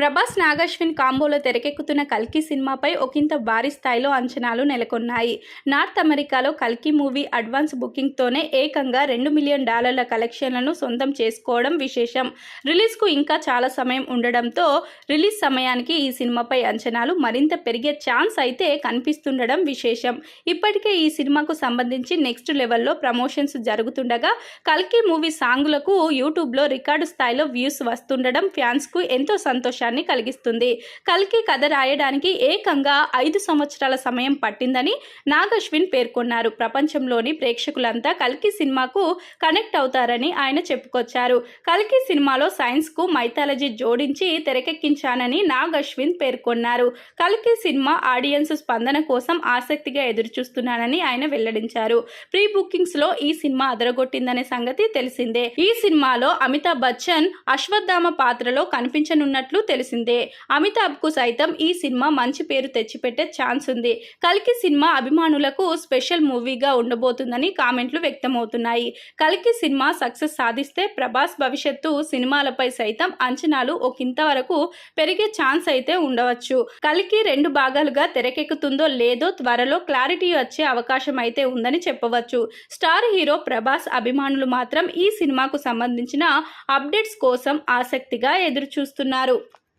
ప్రభాస్ నాగశ్విన్ కాంబోలో తెరకెక్కుతున్న కల్కి సినిమాపై ఒకంత భారీ స్థాయిలో అంచనాలు నెలకొన్నాయి. నార్త్ అమెరికాలో కల్కి మూవీ అడ్వాన్స్ బుకింగ్తోనే ఏకంగా రెండు మిలియన్ డాలర్ల కలెక్షన్లను సొంతం చేసుకోవడం విశేషం. రిలీజ్కు ఇంకా చాలా సమయం ఉండడంతో రిలీజ్ సమయానికి ఈ సినిమాపై అంచనాలు మరింత పెరిగే ఛాన్స్ అయితే కనిపిస్తుండడం విశేషం. ఇప్పటికే ఈ సినిమాకు సంబంధించి నెక్స్ట్ లెవెల్లో ప్రమోషన్స్ జరుగుతుండగా కల్కి మూవీ సాంగులకు యూట్యూబ్లో రికార్డు స్థాయిలో వ్యూస్ వస్తుండడం ఫ్యాన్స్కు ఎంతో సంతోషాన్ని కలిగిస్తుంది. కల్కి కథ రాయడానికి ఏకంగా ఐదు సంవత్సరాల సమయం పట్టిందని నాగశ్విన్ పేర్కొన్నారు. ప్రపంచంలోని ప్రేక్షకులంతా కల్కి సినిమాకు కనెక్ట్ అవుతారని ఆయన చెప్పుకొచ్చారు. కల్కి సినిమాలో సైన్స్కు మైథాలజీ జోడించి తెరకెక్కించానని నాగశ్విన్ పేర్కొన్నారు. కల్కి సినిమా ఆడియన్స్ స్పందన కోసం ఆసక్తిగా ఎదురుచూస్తున్నానని ఆయన వెల్లడించారు. ప్రీ బుకింగ్స్లో ఈ సినిమా అదరగొట్టిందనే సంగతి తెలిసిందే. ఈ సినిమాలో అమితాబ్ బచ్చన్ అశ్వత్థామ పాత్రలో కనిపించనున్నట్లు తెలిసిందే. అమితాబ్కు సైతం ఈ సినిమా మంచి పేరు తెచ్చిపెట్టే ఛాన్స్ ఉంది. కల్కి సినిమా అభిమానులకు స్పెషల్ మూవీగా ఉండబోతుందని కామెంట్లు వ్యక్తమవుతున్నాయి. కల్కి సినిమా సక్సెస్ సాధిస్తే ప్రభాస్ భవిష్యత్తు సినిమాలపై సైతం అంచనాలు ఒకంత వరకు పెరిగే ఛాన్స్ అయితే ఉండవచ్చు. కల్కి రెండు భాగాలుగా తెరకెక్కుతుందో లేదో త్వరలో క్లారిటీ వచ్చే అవకాశం అయితే ఉందని చెప్పవచ్చు. స్టార్ హీరో ప్రభాస్ అభిమానులు మాత్రం ఈ సినిమాకు సంబంధించిన అప్డేట్స్ కోసం ఆసక్తిగా ఎదురుచూస్తున్నారు.